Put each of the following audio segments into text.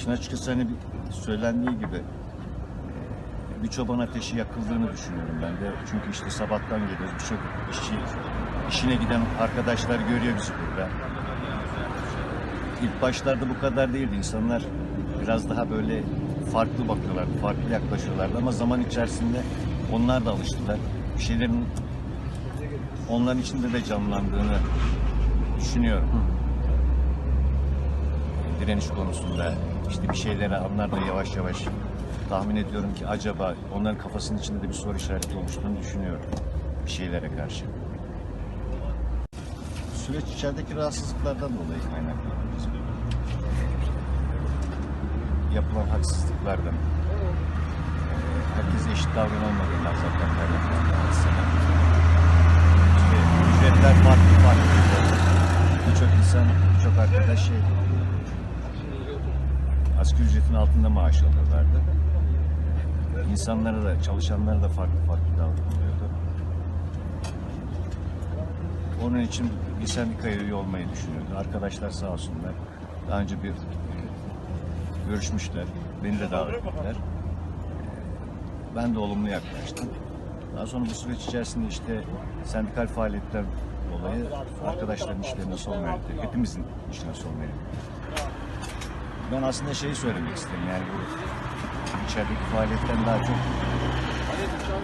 İşin açıkçası hani söylendiği gibi e, bir çoban ateşi yakıldığını düşünüyorum ben de. Çünkü işte sabahtan geliyoruz. Birçok işçi, işine giden arkadaşlar görüyor bizi burada. İlk başlarda bu kadar değildi. İnsanlar biraz daha böyle farklı bakıyorlardı, farklı yaklaşıyorlardı ama zaman içerisinde onlar da alıştılar. Bir şeylerin onların içinde de canlandığını düşünüyorum. Direniş konusunda işte bir şeyleri anlar da yavaş yavaş tahmin ediyorum ki acaba onların kafasının içinde de bir soru işareti oluştuğunu düşünüyorum bir şeylere karşı. Süreç içerideki rahatsızlıklardan dolayı kaynaklanıyor. Yapılan haksızlıklardan. Ee, Herkese eşit davranılmadığından zaten kaynaklanıyor aslında. İşte ücretler farklı farklı. Birçok insan, birçok arkadaş şey asgari ücretin altında maaş alıyorlardı. İnsanlara da, çalışanlara da farklı farklı davranılıyordu. Onun için bir sendikaya üye olmayı düşünüyordu. Arkadaşlar sağ olsunlar. Daha önce bir e, görüşmüşler. Beni de davet ettiler. Ben de olumlu yaklaştım. Daha sonra bu süreç içerisinde işte sendikal faaliyetler dolayı arkadaşların işlerine son verildi. Hepimizin işine son verildi. Ben aslında şeyi söylemek istedim yani bu içerideki faaliyetten daha çok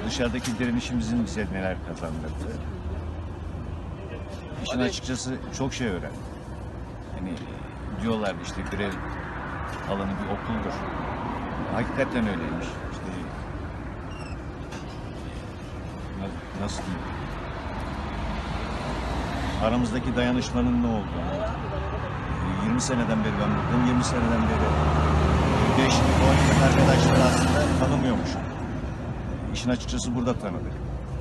dışarıdaki direnişimizin bize neler kazandırdı. İşin açıkçası çok şey öğrendim. Hani diyorlardı işte grev alanı bir okuldur. Hakikaten öyleymiş. İşte na- nasıl diyeyim? Aramızdaki dayanışmanın ne olduğunu, 20 seneden beri ben buradayım. 20 seneden beri değişiklik olan arkadaşlar aslında tanımıyormuşum. İşin açıkçası burada tanıdık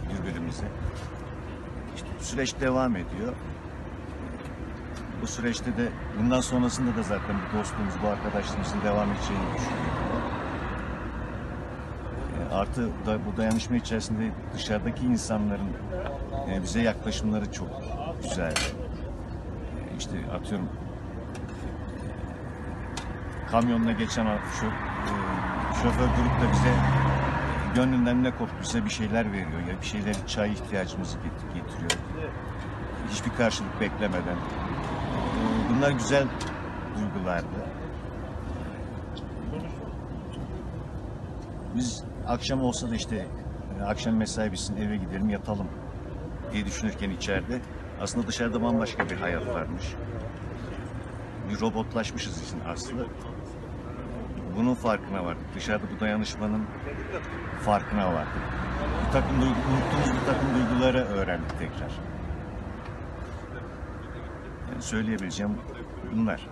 birbirimizi. İşte süreç devam ediyor. Bu süreçte de bundan sonrasında da zaten bu dostluğumuz, bu arkadaşlığımızın devam edeceğini düşünüyorum. E, Artı da bu dayanışma içerisinde dışarıdaki insanların e, bize yaklaşımları çok güzel. E, İşte atıyorum kamyonla geçen şu, e, şoför grup da bize gönlünden ne koptuysa bir şeyler veriyor ya bir şeyler çay ihtiyacımızı get- getiriyor. Hiçbir karşılık beklemeden. E, Bunlar güzel duygulardı. Biz akşam olsa da işte e, akşam mesai bitsin eve gidelim yatalım diye düşünürken içeride aslında dışarıda bambaşka bir hayat varmış. Bir robotlaşmışız için aslında. Bunun farkına vardık. Dışarıda bu dayanışmanın farkına vardık. Bir takım duygu, unuttuğumuz bir takım duyguları öğrendik tekrar. Yani söyleyebileceğim bunlar.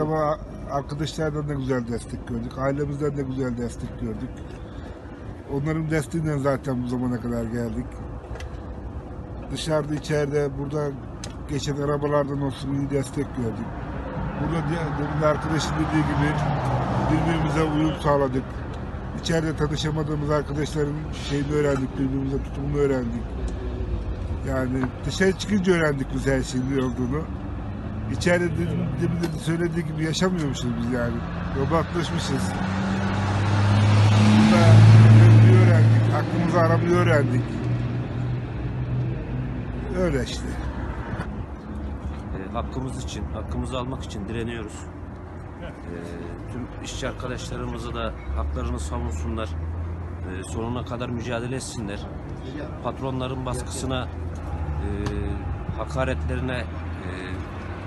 Ama arkadaşlardan da güzel destek gördük. Ailemizden de güzel destek gördük. Onların desteğinden zaten bu zamana kadar geldik. Dışarıda, içeride, burada geçen arabalardan olsun iyi destek gördük. Burada diye- demin de arkadaşın dediği gibi birbirimize uyum sağladık. İçeride tanışamadığımız arkadaşların şeyini öğrendik, birbirimize tutumunu öğrendik. Yani dışarı çıkınca öğrendik biz her şeyin olduğunu. İçeride dedim, demin de söylediği gibi yaşamıyormuşuz biz yani. Robotlaşmışız. Burada yönünü öğrendik, aklımızı aramayı öğrendik. Öyle işte. E, hakkımız için, hakkımızı almak için direniyoruz. E, tüm işçi arkadaşlarımızı da haklarını savunsunlar. E, sonuna kadar mücadele etsinler. Patronların baskısına, e, hakaretlerine e,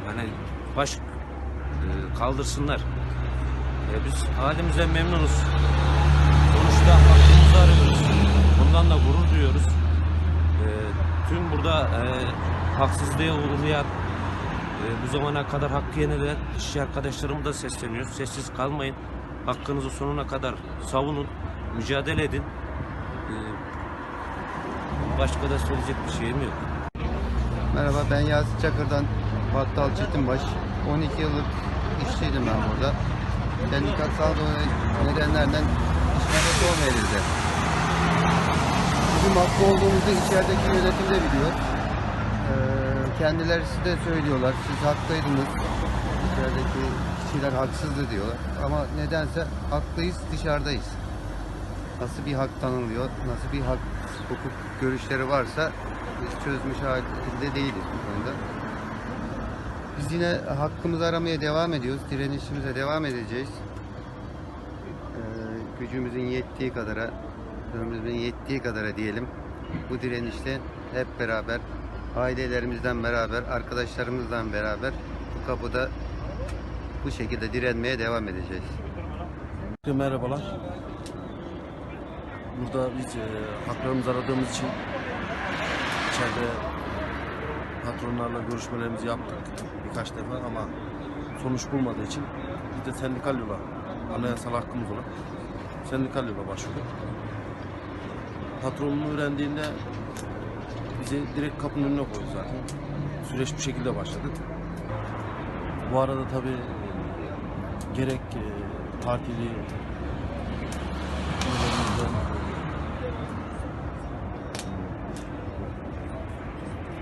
hani baş e, kaldırsınlar. Biz halimizden memnunuz. Sonuçta hakkımızı arıyoruz. Bundan da gurur duyuyoruz. Tüm burada haksızlığa uğrayan bu zamana kadar hakkı yenilen işçi arkadaşlarımı da sesleniyoruz. Sessiz kalmayın. Hakkınızı sonuna kadar savunun. Mücadele edin. E, başka da söyleyecek bir şeyim yok. Merhaba ben Yasin Çakır'dan Battal Çetinbaş. 12 yıllık işçiydim ben burada. Sendikasal nedenlerden işime son verildi. Bizim haklı olduğumuzu içerideki yönetim de biliyor. Ee, kendileri de söylüyorlar. Siz haklıydınız. İçerideki kişiler haksızdı diyorlar. Ama nedense haklıyız, dışarıdayız. Nasıl bir hak tanınıyor, nasıl bir hak hukuk görüşleri varsa hiç çözmüş halinde değiliz bu konuda. Biz yine hakkımızı aramaya devam ediyoruz. Direnişimize devam edeceğiz. Ee, gücümüzün yettiği kadara, ömrümüzün yettiği kadara diyelim. Bu direnişte hep beraber, ailelerimizden beraber, arkadaşlarımızla beraber bu kapıda bu şekilde direnmeye devam edeceğiz. Merhabalar. Burada biz e, haklarımızı aradığımız için içeride patronlarla görüşmelerimizi yaptık birkaç defa ama sonuç bulmadığı için biz de sendikal yola, anayasal hakkımız olan sendikal yola başvurduk. Patronunu öğrendiğinde bizi direkt kapının önüne koydu zaten. Süreç bu şekilde başladı. Bu arada tabii gerek e, partili üyelerimizden,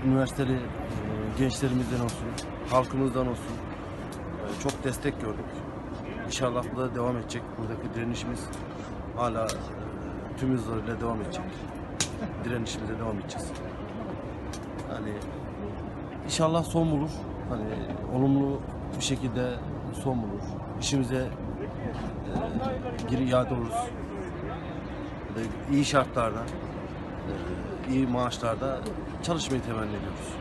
üniversiteli e, gençlerimizden olsun, halkımızdan olsun e, çok destek gördük. İnşallah bu da devam edecek. Buradaki direnişimiz hala e, tüm hızlarıyla devam edecek. Direnişimize devam edeceğiz. Hani inşallah son bulur. Hani olumlu bir şekilde son bulur. İşimize e, geri iade oluruz. Ve iyi şartlarda, e, iyi maaşlarda çalışmayı temenni ediyoruz.